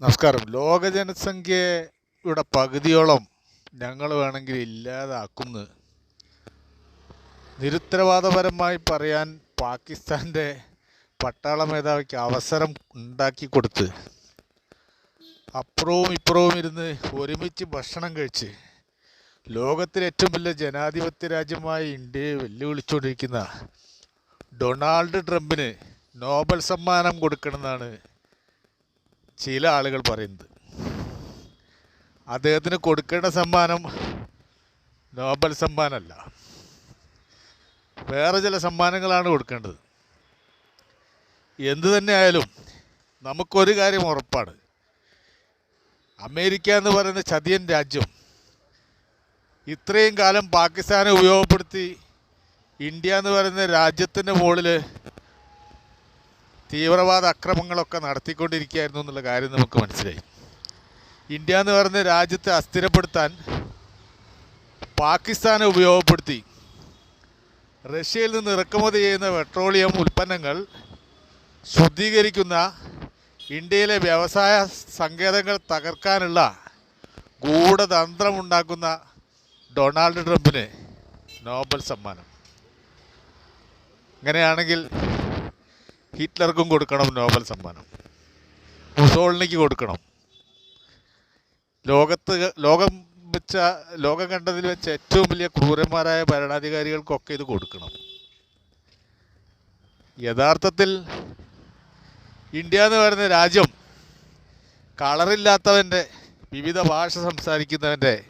നമസ്കാരം. ലോക ജനസംഖ്യയുടെ പകുതിയോളം ഞങ്ങൾ വേണമെങ്കിൽ ഇല്ലാതാക്കുന്നു. നിരുത്തരവാദപരമായി പറയാൻ പാകിസ്ഥാന്റെ പട്ടാള മേധാവിക്ക് അവസരം ഉണ്ടാക്കി കൊടുത്ത് അപ്പുറവും ഇപ്പുറവും ഇരുന്ന് ഒരുമിച്ച് ഭക്ഷണം കഴിച്ച് ലോകത്തിലെ ഏറ്റവും വലിയ ജനാധിപത്യ രാജ്യമായ ഇന്ത്യയെ വെല്ലുവിളിച്ചുകൊണ്ടിരിക്കുന്ന ഡൊണാൾഡ് ട്രംപിന് നോബൽ സമ്മാനം കൊടുക്കണമെന്നാണ് ചില ആളുകൾ പറയുന്നത്. അദ്ദേഹത്തിന് കൊടുക്കേണ്ട സമ്മാനം നോബൽ സമ്മാനമല്ല. വേറെ ചില സമ്മാനങ്ങളാണ് കൊടുക്കേണ്ടത്. എന്തു തന്നെ ആയാലും നമുക്കൊരു കാര്യം ഉറപ്പാണ്. അമേരിക്ക എന്ന് പറയുന്ന ചതിയൻ രാജ്യം ഇത്രയും കാലം പാകിസ്ഥാനെ ഉപയോഗപ്പെടുത്തി ഇന്ത്യ എന്ന് പറയുന്ന രാജ്യത്തിന്റെ മുകളിൽ തീവ്രവാദ അക്രമങ്ങളൊക്കെ നടത്തിക്കൊണ്ടിരിക്കുകയായിരുന്നു എന്നുള്ള കാര്യം നമുക്ക് മനസ്സിലായി. ഇന്ത്യ എന്ന് പറയുന്ന രാജ്യത്തെ അസ്ഥിരപ്പെടുത്താൻ പാകിസ്ഥാനെ ഉപയോഗപ്പെടുത്തി റഷ്യയിൽ നിന്ന് ഇറക്കുമതി ചെയ്യുന്ന പെട്രോളിയം ഉൽപ്പന്നങ്ങൾ ശുദ്ധീകരിക്കുന്ന ഇന്ത്യയിലെ വ്യവസായ സങ്കേതങ്ങൾ തകർക്കാനുള്ള ഗൂഢതന്ത്രമുണ്ടാക്കുന്ന ഡൊണാൾഡ് ട്രംപിന് നോബൽ സമ്മാനം. അങ്ങനെയാണെങ്കിൽ ഹിറ്റ്ലർക്കും കൊടുക്കണം നോബൽ സമ്മാനം. മുസോളിനിക്ക് കൊടുക്കണം. ലോകത്ത് ലോകം വെച്ച ലോകം കണ്ടതിൽ വെച്ച ഏറ്റവും വലിയ ക്രൂരന്മാരായ ഭരണാധികാരികൾക്കൊക്കെ ഇത് കൊടുക്കണം. യഥാർത്ഥത്തിൽ ഇന്ത്യ എന്ന് പറയുന്ന രാജ്യം കളറില്ലാത്തവന്റെ വിവിധ ഭാഷ സംസാരിക്കുന്നവന്റെ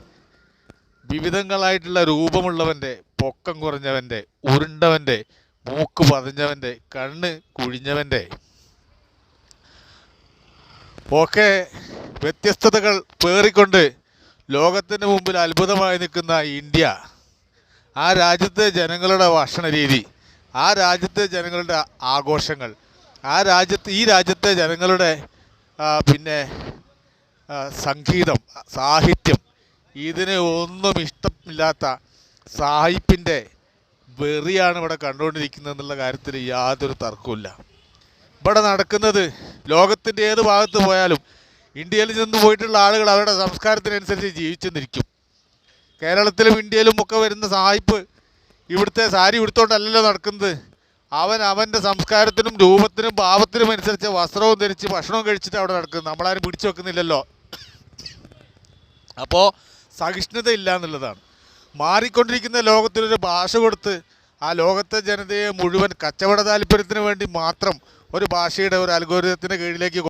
വിവിധങ്ങളായിട്ടുള്ള രൂപമുള്ളവന്റെ പൊക്കം കുറഞ്ഞവന്റെ ഉരുണ്ടവന്റെ മൂക്ക് പതഞ്ഞവന്റെ കണ്ണ് കുഴിഞ്ഞവന്റെ ഒക്കെ വ്യത്യസ്തതകൾ പേറിക്കൊണ്ട് ലോകത്തിന് മുമ്പിൽ അത്ഭുതമായി നിൽക്കുന്ന ഇന്ത്യ ആ രാജ്യത്തെ ജനങ്ങളുടെ ഭക്ഷണ രീതി ആ രാജ്യത്തെ ജനങ്ങളുടെ ആഘോഷങ്ങൾ ആ രാജ്യത്ത് ഈ രാജ്യത്തെ ജനങ്ങളുടെ പിന്നെ സംഗീതം സാഹിത്യം ഇതിനെ ഒന്നും ഇഷ്ടമില്ലാത്ത സാഹിപ്പിന്റെ വെറിയാണ് ഇവിടെ കണ്ടുകൊണ്ടിരിക്കുന്നത് എന്നുള്ള കാര്യത്തിൽ യാതൊരു തർക്കമില്ല ഇവിടെ നടക്കുന്നത് ലോകത്തിന്റെ ഏത് ഭാഗത്ത് പോയാലും ഇന്ത്യയിൽ നിന്ന് പോയിട്ടുള്ള ആളുകൾ അവരുടെ സംസ്കാരത്തിനനുസരിച്ച് ജീവിച്ചെന്നിരിക്കും കേരളത്തിലും ഇന്ത്യയിലും ഒക്കെ വരുന്ന സായിപ്പ് ഇവിടുത്തെ സാരി ഉടുത്തോണ്ടല്ലല്ലോ നടക്കുന്നത്. അവൻ അവന്റെ സംസ്കാരത്തിനും രൂപത്തിനും ഭാവത്തിനും അനുസരിച്ച് വസ്ത്രവും ധരിച്ച് ഭക്ഷണവും കഴിച്ചിട്ട് അവിടെ നടക്കുന്നത്. നമ്മളാരും പിടിച്ചു വെക്കുന്നില്ലല്ലോ. അപ്പോൾ സഹിഷ്ണുത ഇല്ല എന്നുള്ളതാണ്. മാറിക്കൊണ്ടിരിക്കുന്ന ലോകത്തിലൊരു ഭാഷ കൊടുത്ത് ആ ലോകത്തെ ജനതയെ മുഴുവൻ കച്ചവട താല്പര്യത്തിന് വേണ്ടി മാത്രം ഒരു ഭാഷയുടെ ഒരു അൽഗോരിതത്തിന്റെ കീഴിലേക്ക്